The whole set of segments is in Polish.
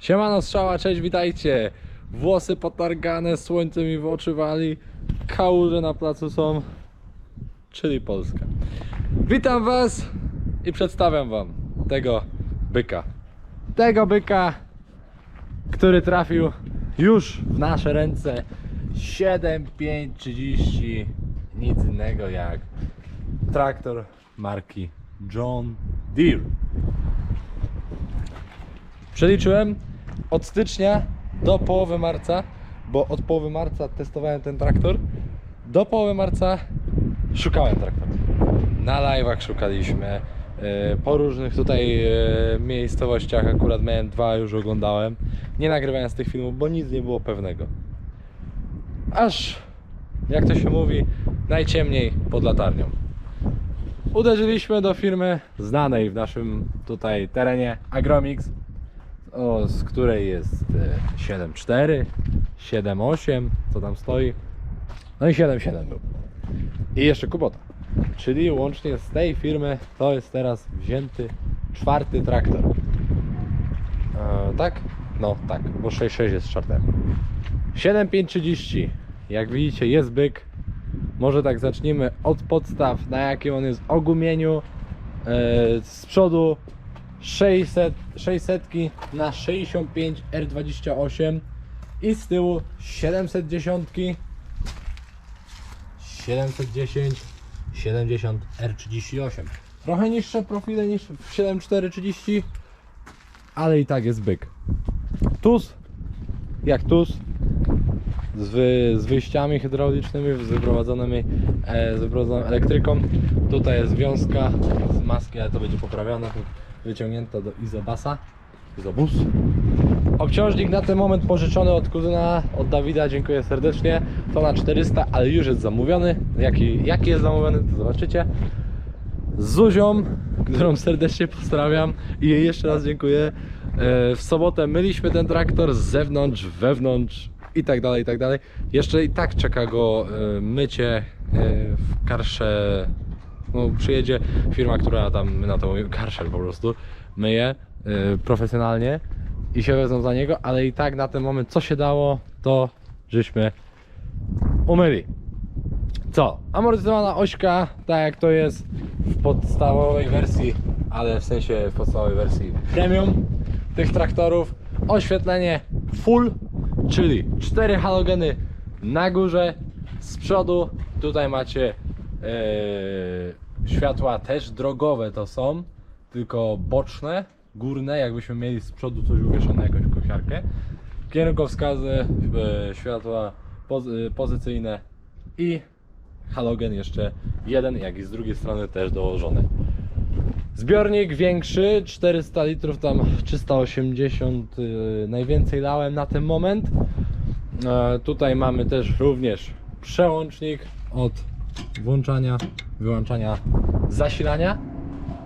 Siemano strzała, cześć, witajcie. Włosy potargane, słońce mi w oczy wali, kałuże na placu są, czyli Polska. Witam was i przedstawiam wam tego byka. Tego byka, który trafił już w nasze ręce 7530, nic innego jak traktor marki John Deere. Przeliczyłem od stycznia do połowy marca, bo od połowy marca testowałem ten traktor. Do połowy marca szukałem traktora. Na live'ach szukaliśmy. e, Po różnych tutaj e, miejscowościach, akurat miałem dwa, już oglądałem. Nie nagrywałem z tych filmów, bo nic nie było pewnego. Aż, jak to się mówi, najciemniej pod latarnią. Uderzyliśmy do firmy znanej w naszym tutaj terenie Agromix, o, z której jest e, 7.4, 7.8, co tam stoi. No i 7.7 był. I jeszcze Kubota. Czyli łącznie z tej firmy to jest teraz wzięty czwarty traktor. E, tak? No tak, bo 6.6 jest czwartym. 7.530. Jak widzicie jest byk. Może tak zacznijmy od podstaw, na jakim on jest ogumieniu. E, z przodu 600, 600 na 65 R28 i z tyłu 710 710 70 R38 trochę niższe profile niż w 7430 ale i tak jest byk. TUS jak TUS z, wy, z wyjściami hydraulicznymi, z wyprowadzonymi e, z wyprowadzoną elektryką. Tutaj jest wiązka z maski, ale to będzie poprawione, wyciągnięta do izobasa, izobus. Obciążnik na ten moment pożyczony od kuzyna, od Dawida, dziękuję serdecznie. To na 400, ale już jest zamówiony. Jaki, jaki jest zamówiony, to zobaczycie. Z Zuzią, którą serdecznie pozdrawiam i jej jeszcze raz dziękuję. E, W sobotę myliśmy ten traktor z zewnątrz, wewnątrz i tak dalej, i tak dalej. Jeszcze i tak czeka go e, mycie e, w karsze. No, przyjedzie firma, która tam, na to karszer po prostu, myje e, profesjonalnie i się wezmą za niego, ale i tak na ten moment co się dało, to żeśmy umyli. Co? Amortyzowana ośka, tak jak to jest w podstawowej wersji, ale w sensie w podstawowej wersji premium tych traktorów. Oświetlenie full, czyli cztery halogeny na górze, z przodu. Tutaj macie światła też drogowe to są, tylko boczne, górne, jakbyśmy mieli z przodu coś uwieszone, jakąś kosiarkę. Kierunkowskazy, e, światła pozy- pozycyjne i halogen jeszcze jeden, jak i z drugiej strony też dołożony. Zbiornik większy, 400 litrów, tam 380 yy, najwięcej dałem na ten moment. Tutaj mamy też również przełącznik od włączania, wyłączania zasilania.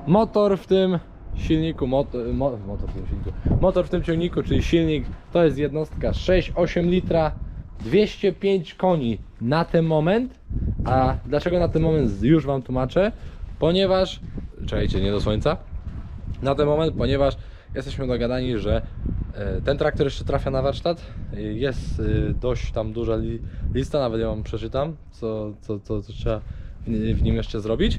Motor w tym silniku, motor, mo, motor w tym silniku, motor w tym ciągniku, czyli silnik, to jest jednostka 6,8 litra, 205 koni na ten moment. A dlaczego na ten moment już Wam tłumaczę? Ponieważ, czekajcie, nie do słońca, na ten moment, ponieważ jesteśmy dogadani, że ten traktor jeszcze trafia na warsztat. E, Jest e, dość tam duża li, lista, nawet Wam przeczytam, co, co, co, co trzeba w nim jeszcze zrobić.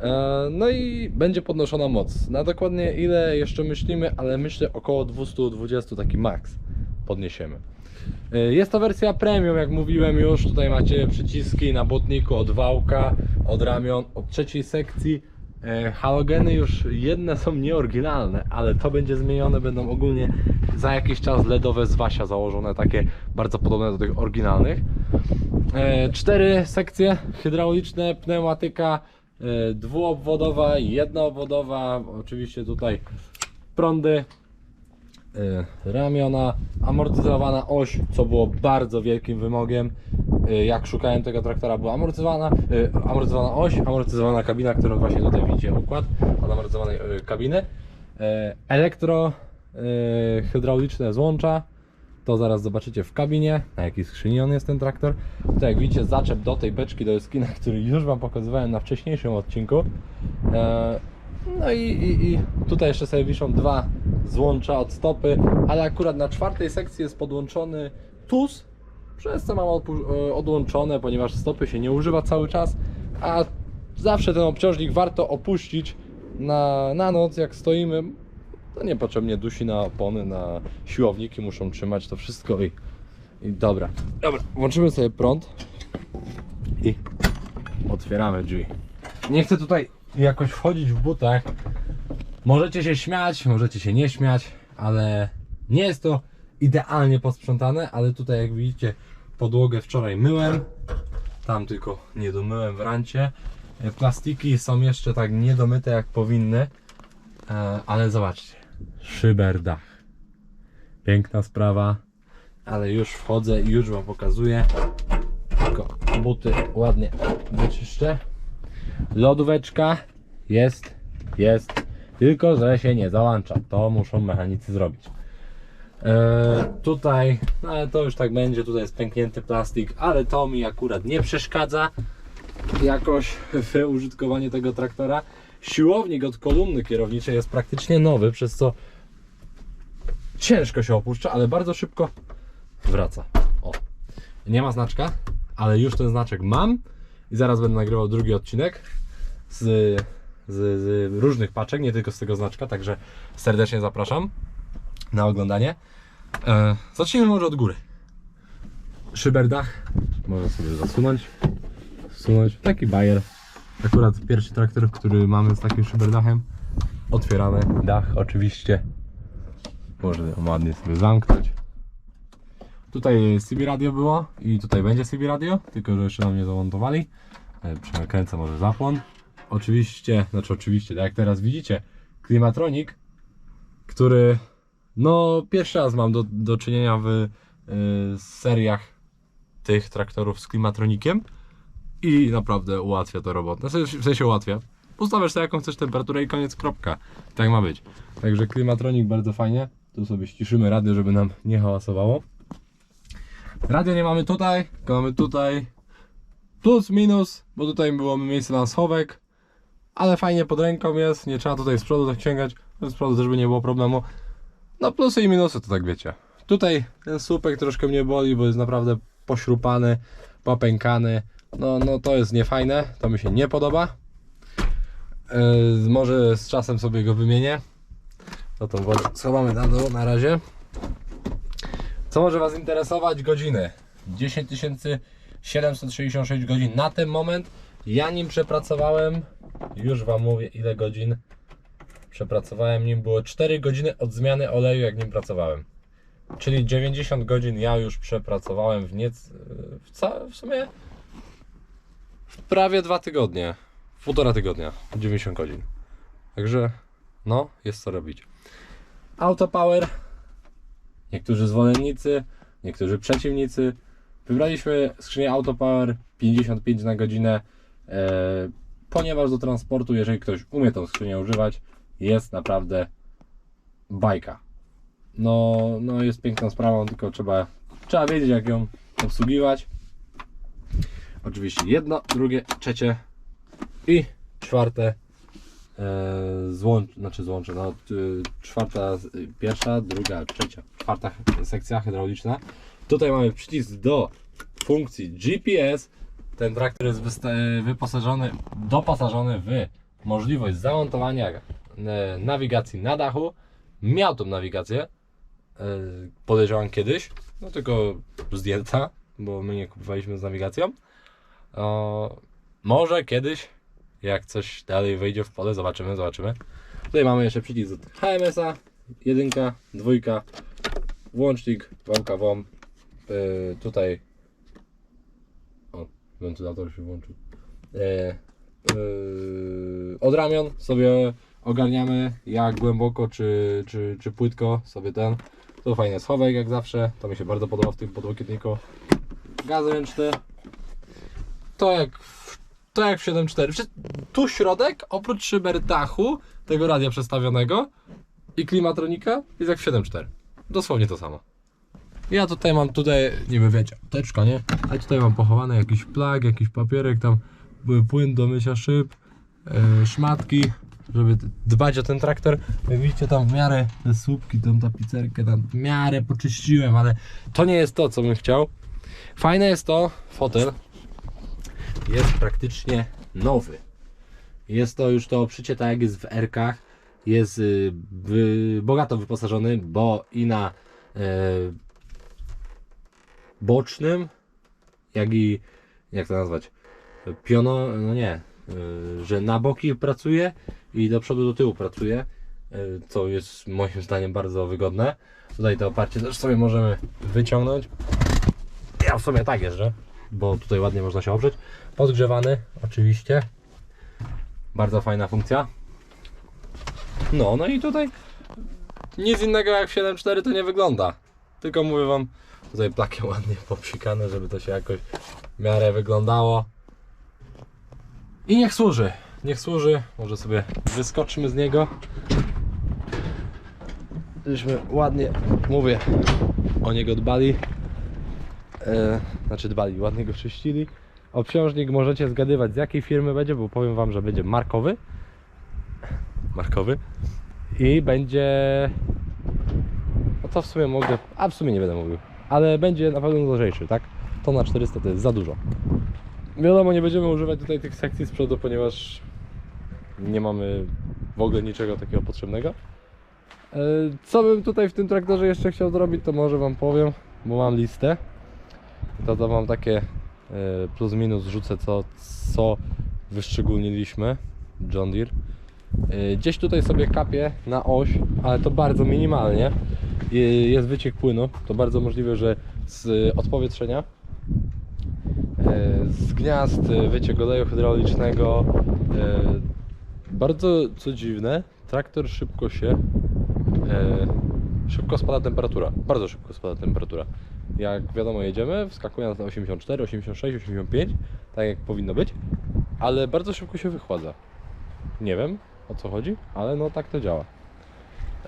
E, No i będzie podnoszona moc. Na dokładnie ile jeszcze myślimy, ale myślę około 220 taki max podniesiemy. E, Jest to wersja premium, jak mówiłem już. Tutaj macie przyciski na botniku od wałka, od ramion, od trzeciej sekcji. E, Halogeny już jedne są nieoryginalne, ale to będzie zmienione. Będą ogólnie za jakiś czas LEDowe z Wasia założone, takie bardzo podobne do tych oryginalnych. E, Cztery sekcje hydrauliczne, pneumatyka e, dwuobwodowa, jednoobwodowa. Oczywiście tutaj prądy, ramiona, amortyzowana oś, co było bardzo wielkim wymogiem. Y, Jak szukałem tego traktora, była amortyzowana, y, amortyzowana oś, amortyzowana kabina, którą właśnie tutaj widzicie układ od amortyzowanej y, kabiny. Elektro hydrauliczne złącza. To zaraz zobaczycie w kabinie, na jakiej skrzyni on jest ten traktor. Tutaj jak widzicie zaczep do tej beczki do skina, który już Wam pokazywałem na wcześniejszym odcinku. E, No i, i, i tutaj jeszcze sobie wiszą dwa złącza od stopy, ale akurat na czwartej sekcji jest podłączony TUS, przez co mam e, odłączone, ponieważ stopy się nie używa cały czas, a zawsze ten obciążnik warto opuścić na, na noc, jak stoimy. To niepotrzebnie dusi na opony, na siłowniki muszą trzymać to wszystko i, i dobra. Dobra, włączymy sobie prąd i otwieramy drzwi. Nie chcę tutaj jakoś wchodzić w butach. Możecie się śmiać, możecie się nie śmiać, ale nie jest to idealnie posprzątane, ale tutaj jak widzicie podłogę wczoraj myłem. Tam tylko nie domyłem w rancie. E, Plastiki są jeszcze tak niedomyte jak powinny. E, Ale zobaczcie. Szyberdach. Piękna sprawa. Ale już wchodzę i już wam pokazuję. Tylko buty ładnie wyczyszczę. Lodóweczka jest, jest, tylko że się nie załącza. To muszą mechanicy zrobić. Eee, tutaj, no to już tak będzie, tutaj jest pęknięty plastik, ale to mi akurat nie przeszkadza jakoś w użytkowaniu tego traktora. Siłownik od kolumny kierowniczej jest praktycznie nowy, przez co ciężko się opuszcza, ale bardzo szybko wraca. O, nie ma znaczka, ale już ten znaczek mam i zaraz będę nagrywał drugi odcinek z, z, z różnych paczek, nie tylko z tego znaczka, także serdecznie zapraszam na oglądanie. E, zacznijmy może od góry. Szyberdach, można sobie zasunąć, zsunąć, taki bajer. Akurat pierwszy traktor, który mamy z takim szyberdachem. Otwieramy dach oczywiście. Można ładnie sobie zamknąć. Tutaj CB radio było i tutaj będzie CB radio, tylko że jeszcze nam nie zamontowali. E, Przekręcę może zapłon. Oczywiście, znaczy oczywiście, tak jak teraz widzicie, klimatronik, który no pierwszy raz mam do, do czynienia w y, seriach tych traktorów z klimatronikiem i naprawdę ułatwia to robotę. W sensie ułatwia. Ustawiasz sobie jaką chcesz temperaturę i koniec, kropka. Tak ma być. Także klimatronik bardzo fajnie. Tu sobie ściszymy radio, żeby nam nie hałasowało. Radio nie mamy tutaj, tylko mamy tutaj plus, minus, bo tutaj było miejsce na schowek, ale fajnie pod ręką jest, nie trzeba tutaj z przodu tak z przodu też by nie było problemu. No plusy i minusy to tak wiecie. Tutaj ten słupek troszkę mnie boli, bo jest naprawdę pośrupany, popękany. No, no to jest niefajne, to mi się nie podoba. Yy, może z czasem sobie go wymienię. To tą wodę schowamy na dół na razie. Co może Was interesować? Godziny. 10 766 godzin na ten moment. Ja nim przepracowałem, już Wam mówię ile godzin przepracowałem nim. Było 4 godziny od zmiany oleju, jak nim pracowałem. Czyli 90 godzin ja już przepracowałem w niec... w, ca... w sumie w prawie 2 tygodnie. W półtora tygodnia. 90 godzin. Także no, jest co robić. Autopower niektórzy zwolennicy, niektórzy przeciwnicy. Wybraliśmy skrzynię Autopower 55 na godzinę, e, ponieważ do transportu, jeżeli ktoś umie tą skrzynię używać, jest naprawdę bajka. No, no jest piękną sprawą, tylko trzeba, trzeba wiedzieć jak ją obsługiwać. Oczywiście jedno, drugie, trzecie i czwarte e, złącz, znaczy złącze, no czwarta, pierwsza, druga, trzecia, czwarta sekcja hydrauliczna. Tutaj mamy przycisk do funkcji GPS. Ten traktor jest wyposażony, doposażony w możliwość zamontowania nawigacji na dachu. Miał tą nawigację, e, podejrzewam kiedyś, no tylko zdjęta, bo my nie kupowaliśmy z nawigacją. O, może kiedyś jak coś dalej wejdzie w pole, zobaczymy, zobaczymy. Tutaj mamy jeszcze przycisk od HMS-a, jedynka, dwójka, włącznik, wałka WOM, yy, tutaj o, wentylator się włączył. Yy, yy, od ramion sobie ogarniamy jak głęboko czy, czy, czy płytko sobie ten. To fajny schowek jak zawsze, to mi się bardzo podoba w tym podłokietniku. Gaz ręczny. To jak w to jak w 7.4. Wszy- Tu środek, oprócz szyber dachu, tego radia przestawionego i klimatronika, jest jak w 7.4. Dosłownie to samo. Ja tutaj mam, tutaj, niby wiecie, apteczka, nie? A tutaj mam pochowane jakiś plag, jakiś papierek, tam płyn do mycia szyb, yy, szmatki, żeby dbać o ten traktor. Jak widzicie tam w miarę te słupki, tą tapicerkę tam w miarę poczyściłem, ale to nie jest to, co bym chciał. Fajne jest to, fotel jest praktycznie nowy. Jest to już to oprzycie tak jak jest w R-kach. Jest y, bogato wyposażony, bo i na e, bocznym, jak i jak to nazwać? Piono, no nie, y, że na boki pracuje i do przodu do tyłu pracuje, co jest moim zdaniem bardzo wygodne. Tutaj to oparcie też sobie możemy wyciągnąć. Ja w sumie tak jeżdżę, bo tutaj ładnie można się oprzeć. Podgrzewany oczywiście. Bardzo fajna funkcja. No, no i tutaj nic innego jak w 7.4 to nie wygląda. Tylko mówię wam, tutaj plaki ładnie popsikane, żeby to się jakoś w miarę wyglądało. I niech służy, niech służy. Może sobie wyskoczymy z niego. Żeśmy ładnie, mówię, o niego dbali. E, znaczy dbali, ładnie go czyścili. Obciążnik możecie zgadywać z jakiej firmy będzie, bo powiem wam, że będzie markowy. Markowy. I będzie. No to w sumie mogę. A w sumie nie będę mówił. Ale będzie na pewno lżejszy, tak? To na 400 to jest za dużo. Wiadomo, nie będziemy używać tutaj tych sekcji z przodu, ponieważ nie mamy w ogóle niczego takiego potrzebnego. E, Co bym tutaj w tym traktorze jeszcze chciał zrobić, to może Wam powiem, bo mam listę. To to Wam takie e, plus minus rzucę, co, co wyszczególniliśmy. John Deere. E, Gdzieś tutaj sobie kapie na oś, ale to bardzo minimalnie. Jest wyciek płynu, to bardzo możliwe, że z odpowietrzenia z gniazd, wyciek oleju hydraulicznego. Bardzo co dziwne, traktor szybko się e, szybko spada temperatura. Bardzo szybko spada temperatura. Jak wiadomo jedziemy, wskakując na 84, 86, 85, tak jak powinno być, ale bardzo szybko się wychładza. Nie wiem o co chodzi, ale no tak to działa.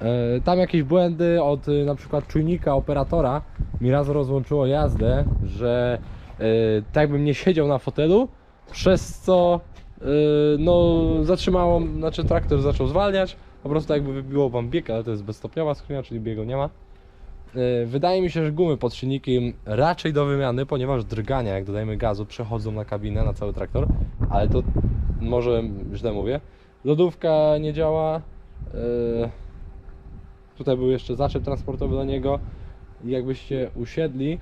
E, Tam jakieś błędy od y, na przykład czujnika operatora mi raz rozłączyło jazdę, że e, tak jakbym nie siedział na fotelu, przez co no zatrzymało, znaczy traktor zaczął zwalniać, po prostu jakby wybiło wam bieg, ale to jest bezstopniowa skrzynia, czyli biegu nie ma. E, Wydaje mi się, że gumy pod silnikiem raczej do wymiany, ponieważ drgania, jak dodajemy gazu, przechodzą na kabinę, na cały traktor, ale to może źle mówię. Lodówka nie działa. e, Tutaj był jeszcze zaczep transportowy do niego. Jakbyście usiedli,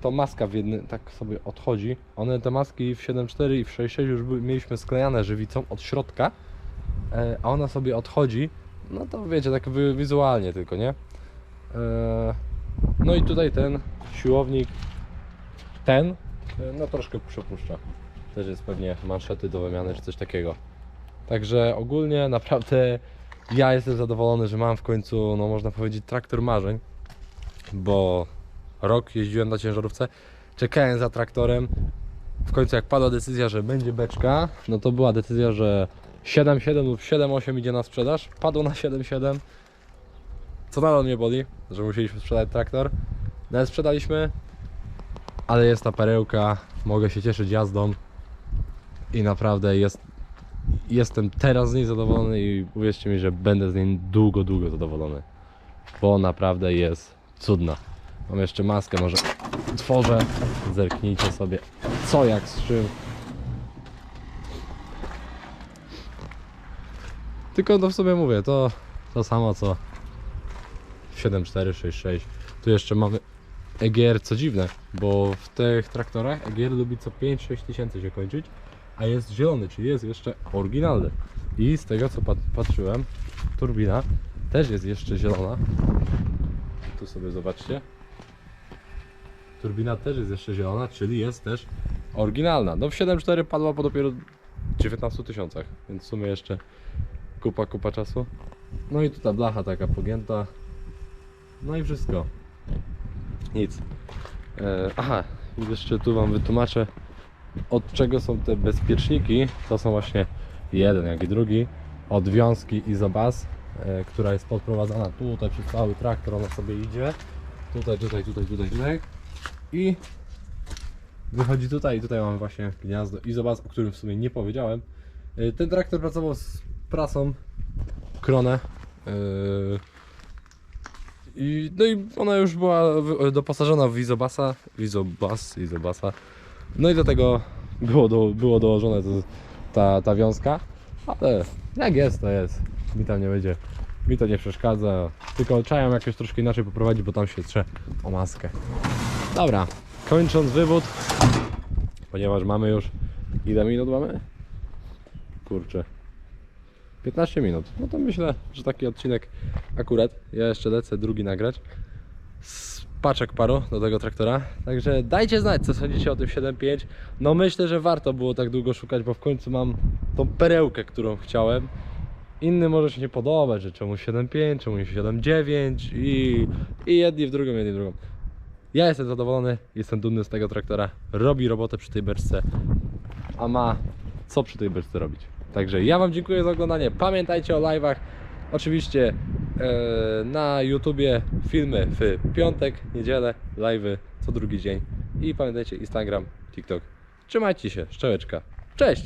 to maska w jednym tak sobie odchodzi. One te maski w 7.4 i w 6.6 już mieliśmy sklejane żywicą od środka, e, a ona sobie odchodzi. No to wiecie, tak wi- wizualnie tylko, nie? E, No i tutaj ten siłownik, ten, e, no troszkę przepuszcza. Też jest pewnie manszety do wymiany czy coś takiego. Także ogólnie naprawdę ja jestem zadowolony, że mam w końcu, no można powiedzieć, traktor marzeń, bo rok jeździłem na ciężarówce, czekałem za traktorem. W końcu jak padła decyzja, że będzie beczka, no to była decyzja, że 7.7 lub 7.8 idzie na sprzedaż. Padło na 7.7. Co nadal mnie boli, że musieliśmy sprzedać traktor. No ale sprzedaliśmy, ale jest ta perełka, mogę się cieszyć jazdą i naprawdę jest, jestem teraz z niej zadowolony i uwierzcie mi, że będę z niej długo, długo zadowolony, bo naprawdę jest cudna. Mam jeszcze maskę, może otworzę, zerknijcie sobie co jak z czym. Tylko no w sobie mówię, to to samo co 7466. Tu jeszcze mamy EGR, co dziwne, bo w tych traktorach EGR lubi co 5-6 tysięcy się kończyć, a jest zielony, czyli jest jeszcze oryginalny. I z tego co pat patrzyłem, turbina też jest jeszcze zielona. Tu sobie zobaczcie. Turbina też jest jeszcze zielona, czyli jest też oryginalna. No w 7.4 padła po dopiero 19 tysiącach, więc w sumie jeszcze kupa, kupa czasu. No i tu ta blacha taka pogięta. No i wszystko. Nic. E, aha, jeszcze tu Wam wytłumaczę od czego są te bezpieczniki. To są właśnie jeden, jak i drugi. Od wiązki Izobas, e, która jest podprowadzana tutaj przez cały traktor, ona sobie idzie. Tutaj, tutaj, tutaj, tutaj, tutaj. I wychodzi tutaj i tutaj mamy właśnie gniazdo Izobas, o którym w sumie nie powiedziałem. E, Ten traktor pracował z prasą kronę. Yy, i, no i ona już była wy- doposażona w Izobasa, Izobas, Izobasa. No i do tego było, do, było dołożone to, ta, ta wiązka, ale jak jest, to jest. Mi tam nie będzie, mi to nie przeszkadza. Tylko trzeba ją jakoś troszkę inaczej poprowadzić, bo tam się trze o maskę. Dobra, kończąc wywód, ponieważ mamy już, ile minut mamy? Kurczę, 15 minut. No to myślę, że taki odcinek akurat. Ja jeszcze lecę drugi nagrać. Z paczek paru do tego traktora. Także dajcie znać, co sądzicie o tym 7.5. No myślę, że warto było tak długo szukać, bo w końcu mam tą perełkę, którą chciałem. Inny może się nie podobać, że czemu 7.5, czemu nie 7.9 i, i jedni w drugą, jedni w drugą. Ja jestem zadowolony, jestem dumny z tego traktora. Robi robotę przy tej beczce, a ma co przy tej beczce robić. Także ja Wam dziękuję za oglądanie. Pamiętajcie o live'ach. Oczywiście e, na YouTubie filmy w piątek, niedzielę, live'y co drugi dzień. I pamiętajcie Instagram, TikTok. Trzymajcie się, szczeleczka. Cześć!